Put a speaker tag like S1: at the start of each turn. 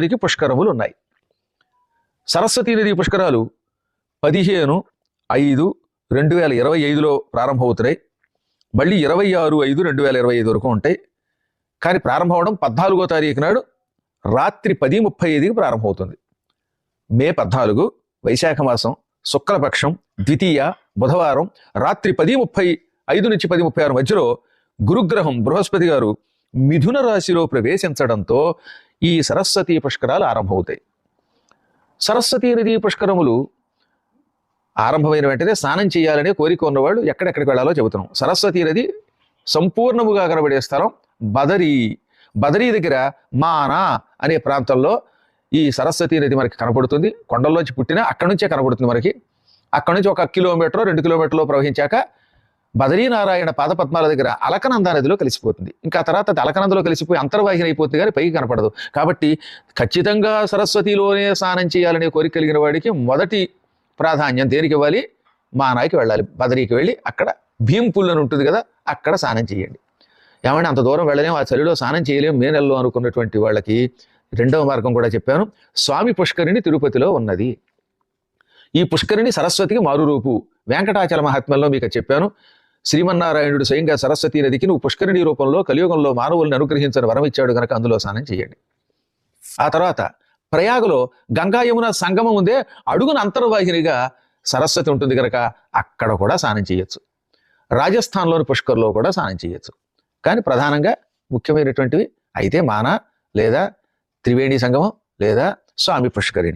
S1: నదికి పుష్కరములు ఉన్నాయి. సరస్వతీ నది పుష్కరాలు పదిహేను ఐదు రెండు వేల ఇరవై ఐదులో ప్రారంభమవుతున్నాయి. మళ్ళీ ఇరవై ఆరు ఐదు రెండు వేల ఇరవై ఐదు వరకు ఉంటాయి. కానీ ప్రారంభం అవడం పద్నాలుగో తారీఖు నాడు రాత్రి పది ముప్పై ఐదుకి ప్రారంభమవుతుంది. మే పద్నాలుగు వైశాఖ మాసం శుక్లపక్షం ద్వితీయ బుధవారం రాత్రి పది ముప్పై ఐదు నుంచి పది ముప్పై ఆరు మధ్యలో గురుగ్రహం బృహస్పతి గారు మిథున రాశిలో ప్రవేశించడంతో ఈ సరస్వతీ పుష్కరాలు ఆరంభమవుతాయి. సరస్వతీ నదీ పుష్కరములు ఆరంభమైన వెంటనే స్నానం చేయాలనే కోరిక ఉన్నవాళ్ళు ఎక్కడెక్కడికి వెళ్ళాలో చెబుతున్నాం. సరస్వతీ నది సంపూర్ణముగా కనబడే స్థలం బదరీ. బదరీ దగ్గర మానా అనే ప్రాంతంలో ఈ సరస్వతీ నది మనకి కనపడుతుంది. కొండల్లోంచి పుట్టిన అక్కడి నుంచే కనపడుతుంది మనకి. అక్కడి నుంచి ఒక కిలోమీటర్ రెండు కిలోమీటర్లు ప్రవహించాక బదరీనారాయణ పాదపద్మాల దగ్గర అలకనంద నదిలో కలిసిపోతుంది. ఇంకా తర్వాత అది అలకనందలో కలిసిపోయి అంతర్వాహిని అయిపోతుంది కానీ పైకి కనపడదు. కాబట్టి ఖచ్చితంగా సరస్వతిలోనే స్నానం చేయాలనే కోరిక కలిగిన వాడికి మొదటి ప్రాధాన్యం దేనికి ఇవ్వాలి? మానాయికి వెళ్ళాలి. బదరీకి వెళ్ళి అక్కడ భీంపుల్ అని ఉంటుంది కదా అక్కడ స్నానం చేయండి. ఏమంటే అంత దూరం వెళ్ళలేము ఆ చలిలో స్నానం చేయలేము మే నెలలో అనుకున్నటువంటి వాళ్ళకి రెండవ మార్గం కూడా చెప్పాను. స్వామి పుష్కరిణి తిరుపతిలో ఉన్నది. ఈ పుష్కరిణి సరస్వతికి మారురూపు. వెంకటాచల మహాత్మ్యంలో మీకు చెప్పాను. శ్రీమన్నారాయణుడు స్వయంగా సరస్వతీ నదికి నువ్వు పుష్కరిణి రూపంలో కలియుగంలో మానవుల్ని అనుగ్రహించని వరం ఇచ్చాడు గనక అందులో స్నానం చేయండి. ఆ తర్వాత ప్రయాగలో గంగా యమున సంగమం ఉందే అడుగున అంతర్వాహినిగా సరస్వతి ఉంటుంది కనుక అక్కడ కూడా స్నానం చేయొచ్చు. రాజస్థాన్లోని పుష్కర్లో కూడా స్నానం చేయొచ్చు. కానీ ప్రధానంగా ముఖ్యమైనటువంటివి అయితే మాన లేదా త్రివేణి సంగమం లేదా స్వామి పుష్కరిణి.